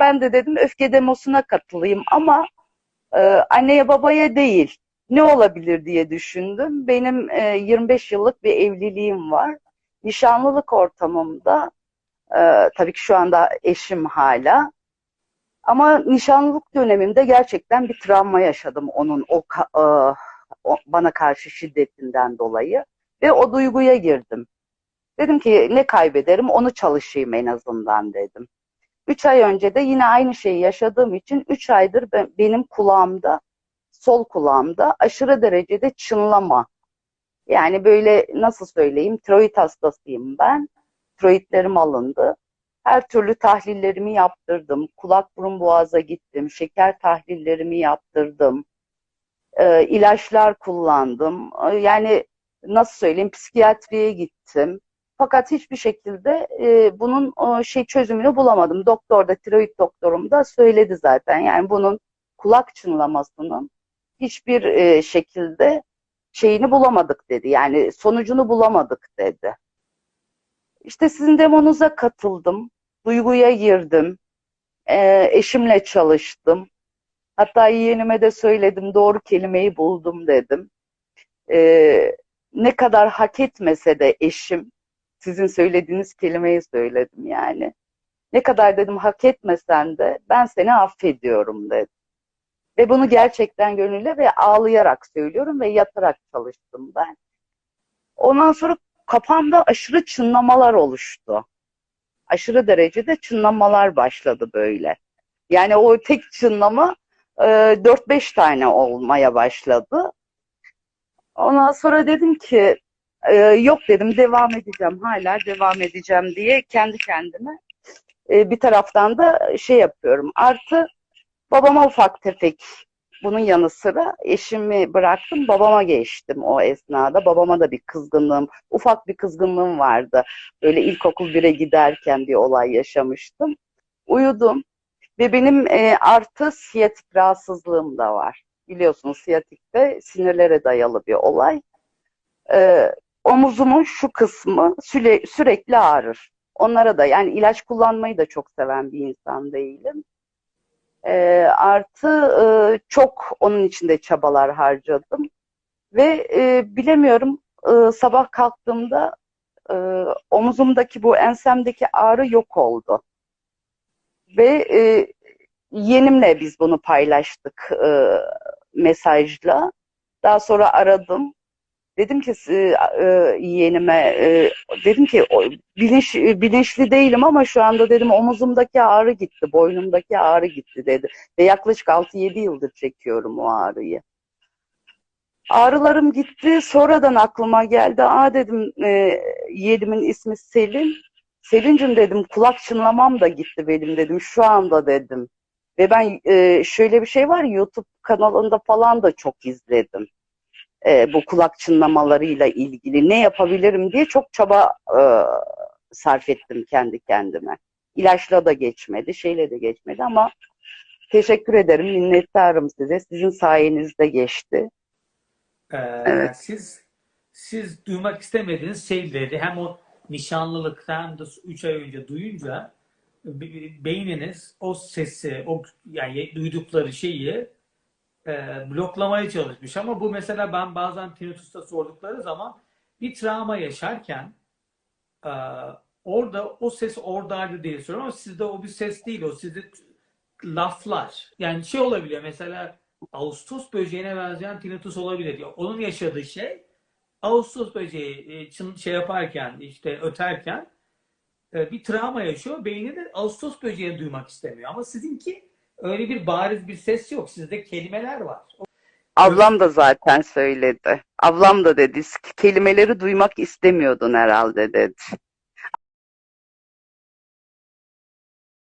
Ben de dedim öfke demosuna katılayım ama e, anneye babaya değil. Ne olabilir diye düşündüm. Benim e, 25 yıllık bir evliliğim var. Nişanlılık ortamımda e, tabii ki şu anda eşim hala. Ama nişanlılık dönemimde gerçekten bir travma yaşadım onun o, e, o bana karşı şiddetinden dolayı ve o duyguya girdim. Dedim ki ne kaybederim onu çalışayım en azından dedim. Üç ay önce de yine aynı şeyi yaşadığım için üç aydır ben, benim kulağımda, sol kulağımda aşırı derecede çınlama. Yani böyle nasıl söyleyeyim, tiroid hastasıyım ben. Tiroidlerim alındı. Her türlü tahlillerimi yaptırdım. Kulak burun boğaza gittim. Şeker tahlillerimi yaptırdım. Ee, ilaçlar kullandım. Ee, Yani nasıl söyleyeyim, psikiyatriye gittim. Fakat hiçbir şekilde e, bunun o şey çözümünü bulamadım. Doktor da, tiroid doktorum da söyledi zaten. Yani bunun kulak çınlamasının hiçbir e, şekilde şeyini bulamadık dedi. Yani sonucunu bulamadık dedi. İşte sizin demonuza katıldım. Duyguya girdim. E, eşimle çalıştım. Hatta yeğenime de söyledim. Doğru kelimeyi buldum dedim. E, ne kadar hak etmese de eşim sizin söylediğiniz kelimeyi söyledim yani. Ne kadar dedim hak etmesen de ben seni affediyorum dedim. Ve bunu gerçekten gönülle ve ağlayarak söylüyorum ve yatarak çalıştım ben. Ondan sonra kafamda aşırı çınlamalar oluştu. Aşırı derecede çınlamalar başladı böyle. Yani o tek çınlama e, 4-5 tane olmaya başladı. Ondan sonra dedim ki e, yok dedim devam edeceğim hala devam edeceğim diye kendi kendime e, bir taraftan da şey yapıyorum. Artı babama ufak tefek bunun yanı sıra eşimi bıraktım babama geçtim o esnada. Babama da bir kızgınlığım, ufak bir kızgınlığım vardı. Böyle ilkokul 1'e giderken bir olay yaşamıştım. Uyudum ve benim e, artı siyatik rahatsızlığım da var. Biliyorsunuz siyatikte sinirlere dayalı bir olay. E, omuzumun şu kısmı süre, sürekli ağrır. Onlara da yani ilaç kullanmayı da çok seven bir insan değilim. E, artı e, çok onun içinde çabalar harcadım. Ve e, bilemiyorum e, sabah kalktığımda e, omuzumdaki bu ensemdeki ağrı yok oldu. Ve e, yeğenimle biz bunu paylaştık e, mesajla. Daha sonra aradım. Dedim ki e, e, yeğenime e, dedim ki bilinç, bilinçli değilim ama şu anda dedim omuzumdaki ağrı gitti, boynumdaki ağrı gitti dedi. Ve yaklaşık 6-7 yıldır çekiyorum o ağrıyı. Ağrılarım gitti. Sonradan aklıma geldi. Aa dedim e, yeğenimin ismi Selin. Selin'cim dedim kulak çınlamam da gitti benim dedim şu anda dedim. Ve ben e, şöyle bir şey var YouTube kanalında falan da çok izledim. E, bu kulak çınlamalarıyla ilgili ne yapabilirim diye çok çaba e, sarf ettim kendi kendime. İlaçla da geçmedi, şeyle de geçmedi ama teşekkür ederim, minnettarım size. Sizin sayenizde geçti. Ee, Evet. siz siz duymak istemediğiniz şeyleri hem o nişanlılıkta hem de 3 ay önce duyunca be- beyniniz o sesi, o yani duydukları şeyi e, bloklamaya çalışmış. Ama bu mesela ben bazen tinnitus'ta sordukları zaman bir travma yaşarken e, orada o ses oradaydı diye soruyorum ama sizde o bir ses değil, o sizde laflar. Yani şey olabiliyor mesela Ağustos böceğine benzeyen tinnitus olabilir. Ya Onun yaşadığı şey Ağustos böceği e, çın- şey yaparken işte öterken e, bir travma yaşıyor. Beyni de Ağustos böceğini duymak istemiyor. Ama sizinki öyle bir bariz bir ses yok. Sizde kelimeler var. Ablam da zaten söyledi. Ablam da dedi, kelimeleri duymak istemiyordun herhalde dedi.